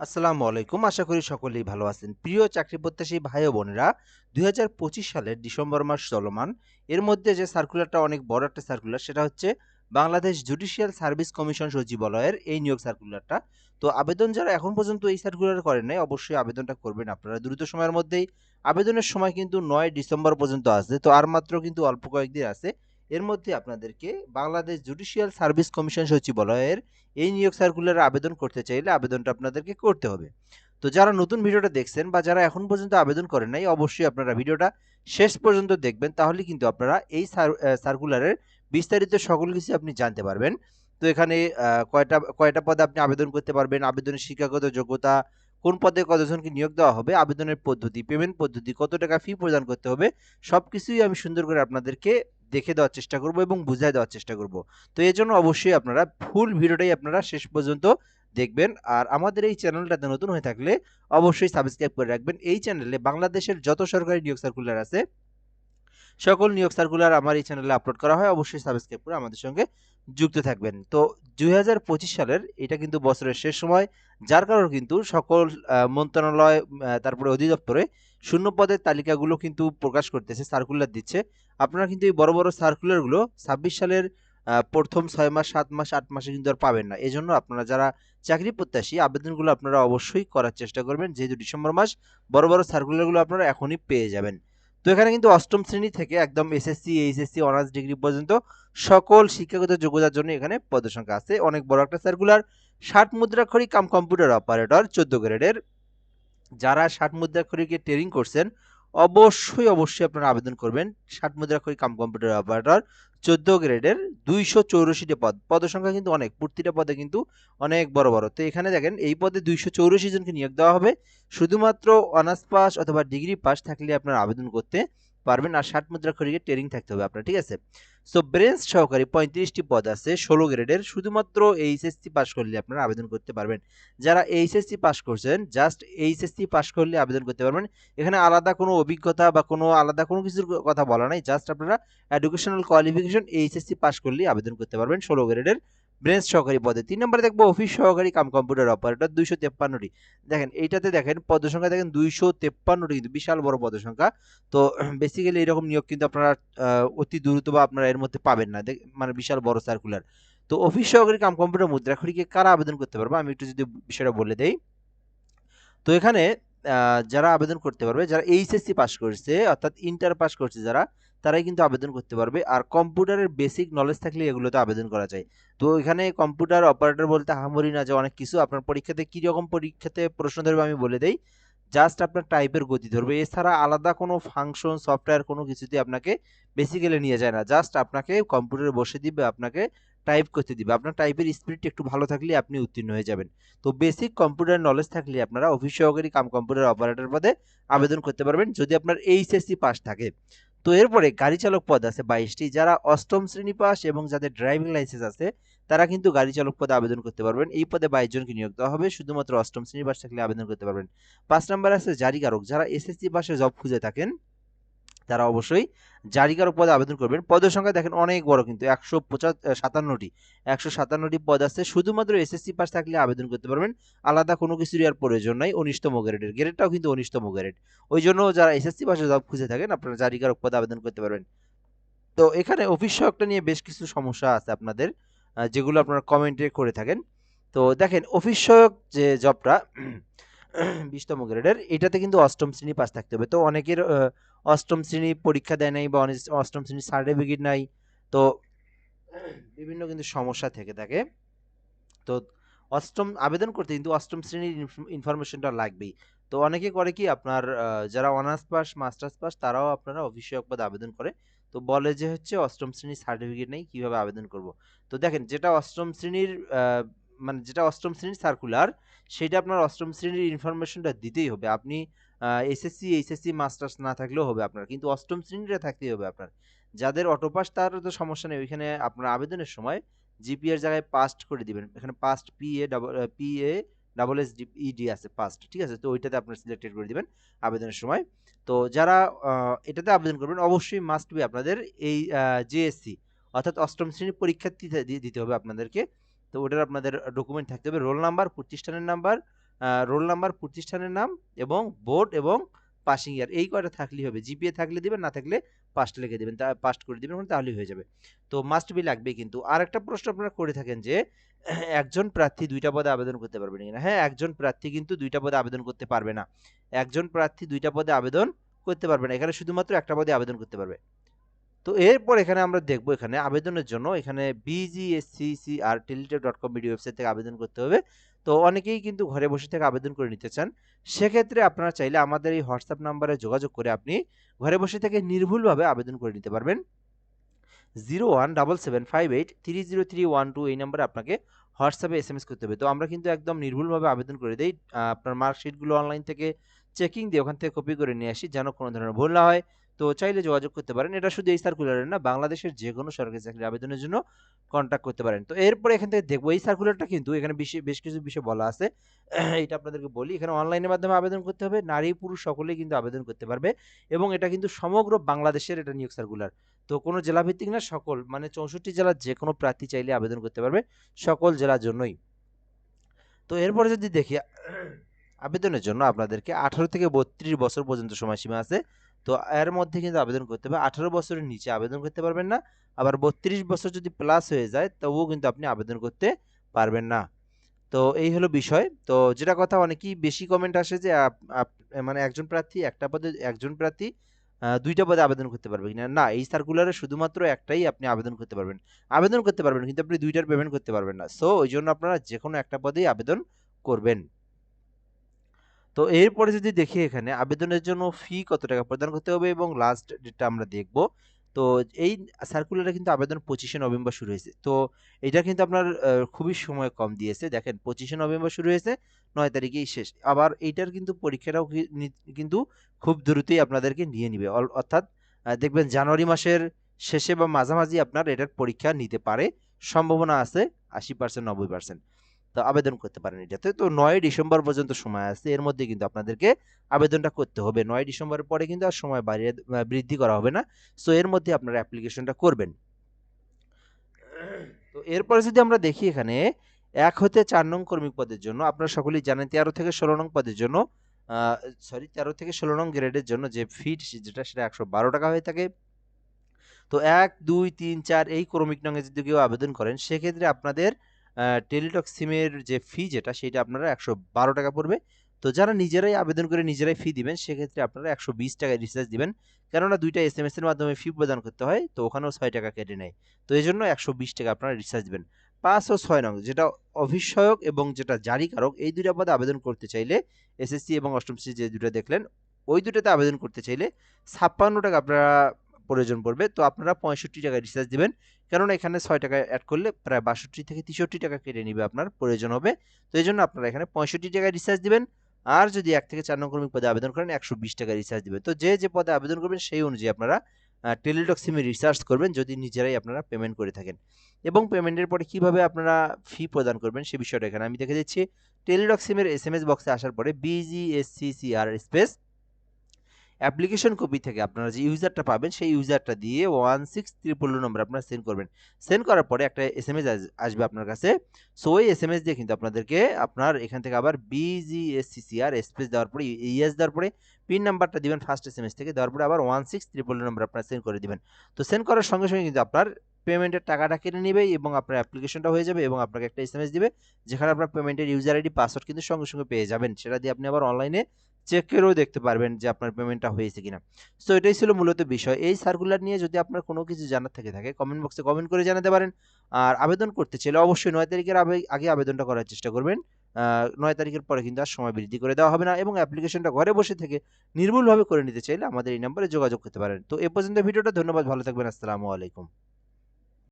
আসসালামু আলাইকুম। আশা করি সকলেই ভালো আছেন। প্রিয় চাকরি প্রত্যাশী ভাই বোনেরা, দুই হাজার পঁচিশ সালের ডিসেম্বর মাস চলমান। এর মধ্যে যে সার্কুলারটা অনেক বড় একটা সার্কুলার সেটা হচ্ছে বাংলাদেশ জুডিশিয়াল সার্ভিস কমিশন সচিবালয়ের এই নিয়োগ সার্কুলারটা তো আবেদন যারা এখন পর্যন্ত এই সার্কুলার করেন নাই, অবশ্যই আবেদনটা করবেন আপনারা। দ্রুত সময়ের মধ্যেই আবেদনের সময় কিন্তু নয় ডিসেম্বর পর্যন্ত আছে তো আর মাত্র কিন্তু অল্প কয়েকদিন আছে। এর মধ্যে আপনাদেরকে বাংলাদেশ জুডিশিয়াল সার্ভিস কমিশন সচিবালয়ের এই নিয়োগ সার্কুলারে আবেদন করতে চাইলে আবেদনটা আপনাদেরকে করতে হবে। তো যারা নতুন ভিডিওটা দেখছেন বা যারা এখন পর্যন্ত আবেদন করেন নাই, অবশ্যই আপনারা ভিডিওটা শেষ পর্যন্ত দেখবেন, তাহলে কিন্তু আপনারা এই সার্কুলারের বিস্তারিত সকল কিছু আপনি জানতে পারবেন। তো এখানে কয়টা কয়টা পদে আপনি আবেদন করতে পারবেন, আবেদনের শিক্ষাগত যোগ্যতা, কোন পদে কতজনকে নিয়োগ দেওয়া হবে, আবেদনের পদ্ধতি, পেমেন্ট পদ্ধতি, কত টাকা ফি প্রদান করতে হবে সব কিছুই আমি সুন্দর করে আপনাদেরকে দেখে দেওয়ার চেষ্টা করব এবং বুঝাই দেওয়ার চেষ্টা করব। তো এই জন্য অবশ্যই আপনারা ফুল ভিডিওটাই আপনারা শেষ পর্যন্ত দেখবেন। আর আমাদের এই চ্যানেলটাতে নতুন হয়ে থাকলে অবশ্যই সাবস্ক্রাইব করে রাখবেন। এই চ্যানেলে বাংলাদেশের যত সরকারি নিয়োগ সার্কুলার আছে, সকল নিয়োগ সার্কুলার আমার এই চ্যানেলে আপলোড করা হয়। অবশ্যই সাবস্ক্রাইব করে আমাদের সঙ্গে যুক্ত থাকবেন। তো দুই হাজার পঁচিশ সালের এটা কিন্তু বছরের শেষ সময়। যার কারণে কিন্তু সকল মন্ত্রণালয় তারপরে অধিদপ্তরে শূন্য পদের তালিকাগুলো কিন্তু প্রকাশ করতেছে সার্কুলার দিচ্ছে। আপনারা কিন্তু এই বড় বড় সার্কুলারগুলো ছাব্বিশ সালের প্রথম ছয় মাস, সাত মাস, আট মাসে কিন্তু আর পাবেন না। এজন্য আপনারা যারা চাকরি প্রত্যাশী, আবেদনগুলো আপনারা অবশ্যই করার চেষ্টা করবেন। যেহেতু ডিসেম্বর মাস, বড় বড় সার্কুলারগুলো আপনারা এখনই পেয়ে যাবেন। তো এখানে কিন্তু অষ্টম শ্রেণি থেকে একদম এসএসসি এইচএসসি অনার্স ডিগ্রি পর্যন্ত সকল শিক্ষাগত যোগ্যতার জন্য এখানে পদসংখ্যা আছে। অনেক বড় একটা সার্কুলার ষাট মুদ্রাক্ষরী কাম কম্পিউটার অপারেটর চোদ্দ গ্রেডের যারা ষাট মুদ্রাক্ষরীকে ট্রেনিং করছেন, অবশ্যই অবশ্যই আপনারা আবেদন করবেন। ষাট মুদ্রাক্ষরী কাম কম্পিউটার অপারেটর চোদ্দ গ্রেডের দুইশো চৌরাশিটি পদ। পদসংখ্যা কিন্তু অনেক, প্রতিটা পদে কিন্তু অনেক বড় বড়। তো এখানে দেখেন, এই পদে দুইশো চৌরাশি জনকে নিয়োগ দেওয়া হবে। শুধুমাত্র অনার্স পাস অথবা ডিগ্রি পাস থাকলে আপনারা আবেদন করতে পারবেন আর ষাট মুদ্রাক্ষরীকে ট্রেনিং থাকতে হবে আপনার, ঠিক আছে? সো ব্রেঞ্চ সহকারী পঁয়ত্রিশটি পদ আছে, ষোলো গ্রেডের শুধুমাত্র এইচএসসি পাশ করলে আপনারা আবেদন করতে পারবেন। যারা এইচএসসি পাশ করছেন জাস্ট এইচএসসি পাশ করলে আবেদন করতে পারবেন। এখানে আলাদা কোনো অভিজ্ঞতা বা কোনো আলাদা কোনো কিছুর কথা বলা নাই। জাস্ট আপনারা এডুকেশনাল কোয়ালিফিকেশন এইচএসসি পাশ করলে আবেদন করতে পারবেন, ষোলো গ্রেডের ব্রেঞ্চ সহকারী পদে। তিন নম্বরে দেখব অফিস সহকারী কাম কম্পিউটার অপারেটর দুইশো তেপ্পান্নটি। দেখেন, এইটাতে দেখেন পদসংখ্যা দেখেন দুইশো তেপ্পান্নটি কিন্তু বিশাল বড় পদসংখ্যা। তো বেসিক্যালি এরকম নিয়োগ কিন্তু আপনারা অতি দ্রুত বা আপনারা এর মধ্যে পাবেন না। মানে বিশাল বড় সার্কুলার তো অফিস সহকারী কাম কম্পিউটার মুদ্রাক্ষরীকে কারা আবেদন করতে পারবে? আমি একটু যদি বিষয়টা বলে দেই। তো এখানে যারা আবেদন করতে পারবে, যারা এইচএসসি পাস করছে, অর্থাৎ ইন্টার পাস করছে যারা তারাই কিন্তু আবেদন করতে পারবে। আর কম্পিউটারের বেসিক নলেজ থাকলে এগুলোতে আবেদন করা যায়। তো এখানে কম্পিউটার অপারেটর বলতে হামরি না যে অনেক কিছু। আপনার পরীক্ষাতে কি রকম পরীক্ষাতে প্রশ্ন ধরবে আমি বলে দেই। জাস্ট আপনার টাইপের গতি ধরবে। এছাড়া আলাদা কোনো ফাংশন সফটওয়্যার কোনো কিছুতে আপনাকে বেসিক্যালি নিয়ে যায় না। জাস্ট আপনাকে কম্পিউটারে বসে দিবে, আপনাকে টাইপ করতে দিবে। আপনার টাইপের স্পিড একটু ভালো থাকলে আপনি উত্তীর্ণ হয়ে যাবেন। তো বেসিক কম্পিউটার নলেজ থাকলে আপনারা অফিস সহকারী কাম কম্পিউটার অপারেটর পদে আবেদন করতে পারবেন। যদি আপনার এইচএসসি পাস থাকে। তো এরপরে গাড়ি চালক পদ আছে বাইশটি। যারা অষ্টম শ্রেণি পাস এবং যাদের ড্রাইভিং লাইসেন্স আছে, তারা কিন্তু গাড়ি চালক পদে আবেদন করতে পারবেন। এই পদে বাইশ জনকে নিয়োগ দেওয়া হবে। শুধুমাত্র অষ্টম শ্রেণি পাস থাকলে আবেদন করতে পারবেন। পাঁচ নাম্বার আছে জারিকারক। যারা এসএসসি পাশে জব খুঁজে থাকেন তারা অবশ্যই জারিকারক পদে আবেদন করবেন। পদের সংখ্যা দেখেন অনেক বড় কিন্তু একশো সাতান্নটি। একশো সাতান্নটি পদ আছে। শুধুমাত্র এসএসসি পাস থাকলে আবেদন করতে পারবেন। আলাদা কোনো কিছুরই আর প্রয়োজন নাই। উনিশতম গ্রেডের। গ্রেডটাও কিন্তু উনিশতম গ্রেড। ওই জন্য যারা এসএসসি পাশে জব খুঁজে থাকেন, আপনারা জারিকারক পদে আবেদন করতে পারবেন। তো এখানে অফিস সহায়কটা নিয়ে বেশ কিছু সমস্যা আছে আপনাদের যেগুলো আপনারা কমেন্টে করে থাকেন। তো দেখেন অফিস সহায়ক যে জবটা, বিশতম গ্রেডের, এটাতে কিন্তু অষ্টম শ্রেণি পাস থাকতে হবে। তো অনেকের অষ্টম শ্রেণি পরীক্ষা দেয় নাই বা অষ্টম শ্রেণির সার্টিফিকেট নাই। তো বিভিন্ন কিন্তু সমস্যা থেকে থাকে। তো অষ্টম আবেদন করতে কিন্তু অষ্টম শ্রেণির ইনফরমেশনটা লাগবেই। তো অনেকে করে কি আপনার যারা অনার্স পাস মাস্টার্স পাস তারাও আপনারা অফিসীয় পদে আবেদন করে। তো বলে যে হচ্ছে অষ্টম শ্রেণির সার্টিফিকেট নেই, কীভাবে আবেদন করব? তো দেখেন, যেটা অষ্টম শ্রেণির মানে যেটা অষ্টম শ্রেণির সার্কুলার সেটা আপনার অষ্টম শ্রেণির ইনফরমেশনটা দিতেই হবে। আপনি এসএসসি এইচএসসি মাস্টার্স না থাকলেও হবে আপনার। কিন্তু অষ্টম শ্রেণীটা থাকতেই হবে আপনার। যাদের অটো পাস তার তো সমস্যা নেই। ওইখানে আপনার আবেদনের সময় জিপিএর জায়গায় পাস্ট করে দিবেন। এখানে passed P A double P A double S ED আছে পাস্ট ঠিক আছে? তো ওইটাতে আপনার সিলেক্টেড করে দিবেন আবেদনের সময়। তো যারা এটাতে আবেদন করবেন, অবশ্যই মাস্ট বি আপনাদের এই জেএসসি অর্থাৎ অষ্টম শ্রেণির পরীক্ষার্থী দিতে হবে আপনাদেরকে। তো ওটার আপনাদের ডকুমেন্ট থাকতে হবে। রোল নাম্বার প্রতিষ্ঠানের নাম্বার রোল নাম্বার, প্রতিষ্ঠানের নাম এবং বোর্ড এবং পাসিং ইয়ার এই কয়টা থাকলেই হবে। জিপিএ থাকলে দেবেন না থাকলে পাসড লিখে দিবেন। তা পাসড করে দিবেন তাহলেই হয়ে যাবে। তো মাস্ট বি লাগবে কিন্তু। আর একটা প্রশ্ন আপনারা করে থাকেন যে একজন প্রার্থী দুইটা পদে আবেদন করতে পারবেন কিনা? হ্যাঁ, একজন প্রার্থী কিন্তু দুইটা পদে আবেদন করতে পারবে না। একজন প্রার্থী দুইটা পদে আবেদন করতে পারবে না। এখানে শুধুমাত্র একটা পদে আবেদন করতে পারবে। তো এরপর এখানে আমরা দেখব এখানে আবেদনের জন্য এখানে bgsccr teletab.com বিডি ওয়েবসাইট থেকে আবেদন করতে হবে। তো অনেকেই কিন্তু ঘরে বসে থেকে আবেদন করে নিতে চান। সেক্ষেত্রে আপনারা চাইলে আমাদের এই হোয়াটসঅ্যাপ নাম্বারে যোগাযোগ করে আপনি ঘরে বসে থেকে নির্ভুলভাবে আবেদন করে নিতে পারবেন। 017758303112 এই নাম্বারে আপনাকে হোয়াটসঅ্যাপে এসএমএস করতে হবে। তো আমরা কিন্তু একদম নির্ভুলভাবে আবেদন করে দেই। আপনার মার্কশিটগুলো অনলাইন থেকে চেকিং দিয়ে ওখান থেকে কপি করে নিয়ে আসি যেন কোনো ধরনের ভুল না হয়। তো চাইলে যোগাযোগ করতে পারেন। এটা শুধু এই সার্কুলারের না, বাংলাদেশের যে কোনো সরকারি চাকরির আবেদনের জন্য কন্ট্যাক্ট করতে পারেন। তো এরপরে এখান থেকে দেখব এই সার্কুলারটা কিন্তু এখানে বেশি কিছু বিষয় বলা আছে। এটা আপনাদেরকে বলি। এখানে অনলাইনের মাধ্যমে আবেদন করতে হবে। নারী পুরুষ সকলেই কিন্তু আবেদন করতে পারবে এবং এটা কিন্তু সমগ্র বাংলাদেশের এটা নিয়োগ সার্কুলার। তো কোনো জেলাভিত্তিক না সকল মানে ৬৪ জেলার যে কোনো প্রার্থী চাইলে আবেদন করতে পারবে। সকল জেলার জন্যই। তো এরপরে যদি দেখি আবেদনের জন্য আপনাদেরকে ১৮ থেকে ৩২ বছর পর্যন্ত সময়সীমা আছে। তো এর মধ্যে কিন্তু আবেদন করতে হবে। ১৮ বছরের নিচে আবেদন করতে পারবেন না। আবার ৩২ বছর যদি প্লাস হয়ে যায় তবুও কিন্তু আপনি আবেদন করতে পারবেন না। তো এই হলো বিষয়। তো যেটা কথা অনেকেই বেশি কমেন্ট আসে যে মানে একজন প্রার্থী একটা পদে একজন প্রার্থী দুইটা পদে আবেদন করতে পারবে কিনা? না, এই সার্কুলারে শুধুমাত্র একটাই আপনি আবেদন করতে পারবেন। আবেদন করতে পারবেন কিন্তু আপনি দুইটার পেমেন্ট করতে পারবেন না। সো ওই জন্য আপনারা যেকোনো একটা পদেই আবেদন করবেন। তো এরপরে যদি দেখি এখানে আবেদনের জন্য ফি কত টাকা প্রদান করতে হবে এবং লাস্ট ডেটটা আমরা দেখব। তো এই সার্কুলারে কিন্তু আবেদন ২৫শে নভেম্বর শুরু হয়েছে। তো এটা কিন্তু আপনার খুবই সময় কম দিয়েছে। দেখেন ২৫শে নভেম্বর শুরু হয়েছে, ৯ তারিখেই শেষ। আবার এইটার কিন্তু পরীক্ষাটাও কিন্তু খুব দ্রুতই আপনাদেরকে নিয়ে নিবে। অর্থাৎ দেখবেন জানুয়ারি মাসের শেষে বা মাঝামাঝি আপনার এটার পরীক্ষা নিতে পারে। সম্ভাবনা আছে ৮০% ৯০%। তো আবেদন করতে পারেন এটাতে। তো ৯ ডিসেম্বর পর্যন্ত সময় আছে। এর মধ্যে কিন্তু আপনাদেরকে আবেদনটা করতে হবে। ৯ ডিসেম্বরের পরে কিন্তু আর সময় বাড়িয়ে বৃদ্ধি করা হবে না। সো এর মধ্যে আপনারা অ্যাপ্লিকেশনটা করবেন। তো এরপরে যদি আমরা দেখি এখানে এক হতে চার নং কর্মী পদের জন্য আপনারা সকলেই জানেন ১৩ থেকে ১৬ নং পদের জন্য সরি ১৩ থেকে ১৬ নং গ্রেডের জন্য যে ফি যেটা সেটা ৳১১২ হয়ে থাকে। তো ১, ২, ৩, ৪ এই ক্রমিক নঙে যদি কেউ আবেদন করেন সেক্ষেত্রে আপনাদের টেলিটক সিমের যে ফি যেটা, সেটা আপনারা ৳১১২ পড়বে। তো যারা নিজেরাই আবেদন করে নিজেরাই ফি দিবেন, সেক্ষেত্রে আপনারা ৳১২০ টাকায় রিচার্জ দিবেন। কেননা ২ টা এসএমএস এর মাধ্যমে ফি প্রদান করতে হয়। তো ওখানেও ছয় টাকা কেটে নেয়। তো এই জন্য একশো বিশ টাকা আপনারা রিচার্জ দিবেন। ৫ ও ৬ নং, যেটা সহায়ক এবং যেটা জারিকারক, এই ২ টা পদে আবেদন করতে চাইলে এসএসসি এবং অষ্টম শ্রেণি যে ২ টা দেখলেন, ওই ২ টাতে আবেদন করতে চাইলে ৳৫৬ আপনারা প্রয়োজন পড়বে। তো আপনারা ৳৬৫ রিচার্জ দেবেন কেননা এখানে ছয় টাকা অ্যাড করলে প্রায় ৬২ থেকে ৳৬৩ কেটে নিবে আপনার প্রয়োজন হবে। তো এই জন্য আপনারা এখানে ৳৬৫ রিচার্জ দেবেন আর যদি এক থেকে চার নং পদে আবেদন করেন ৳১২০ রিচার্জ দেবে তো যে, যে পদে আবেদন করবেন সেই অনুযায়ী আপনারা টেলিটক সিমে রিচার্জ করবেন যদি নিজেরাই আপনারা পেমেন্ট করে থাকেন। এবং পেমেন্টের পরে কীভাবে আপনারা ফি প্রদান করবেন সে বিষয়টা এখানে আমি দেখে দিচ্ছি। টেলিটক সিমের এস এম এস বক্সে আসার পরে bgsccr স্পেস অ্যাপ্লিকেশন কপি থেকে আপনারা যে ইউজারটা পাবেন সেই ইউজারটা দিয়ে ওয়ান সিক্স 16300 নম্বরে আপনারা সেন্ড করবেন। সেন্ড করার পরে একটা এসএমএস আস আসবে আপনার কাছে। সো ওই এসএমএস দিয়ে কিন্তু আপনাদেরকে আপনার এখান থেকে আবার bgsccr স্পেস দেওয়ার পরে ইএস দেওয়ার পরে পিন নাম্বারটা দিবেন ফার্স্ট এসএমএস থেকে দেওয়ার পরে আবার 16300 নম্বরে আপনারা সেন্ড করে দিবেন। তো সেন্ড করার সঙ্গে, সঙ্গে কিন্তু আপনার পেমেন্টের টাকাটা কেটে নেবে এবং আপনার অ্যাপ্লিকেশনটা হয়ে যাবে এবং আপনাকে একটা এসএমএস দিবে যেখানে আপনার পেমেন্টের ইউজার আইডি পাসওয়ার্ড কিন্তু সঙ্গে, সঙ্গে পেয়ে যাবেন। সেটা দিয়ে আপনি আবার অনলাইনে চেক করেও দেখতে পারবেন যে আপনার পেমেন্টটা হয়েছে কিনা। সো এটাই ছিল মূলত বিষয়। এই সার্কুলার নিয়ে যদি আপনার কোনো কিছু জানার থেকে, থাকে কমেন্ট বক্সে কমেন্ট করে জানাতে পারেন। আর আবেদন করতে চাইলে অবশ্যই নয় তারিখের আগে আবেদনটা করার চেষ্টা করবেন। ৯ তারিখের পরে কিন্তু আর সময় বৃদ্ধি করে দেওয়া হবে না এবং অ্যাপ্লিকেশনটা ঘরে বসে থেকে নির্ভুলভাবে করে নিতে চাইলে আমাদের এই নাম্বারে যোগাযোগ করতে পারেন। তো, এ পর্যন্ত ভিডিওটা, ধন্যবাদ, ভালো থাকবেন। আসসালামু আলাইকুম।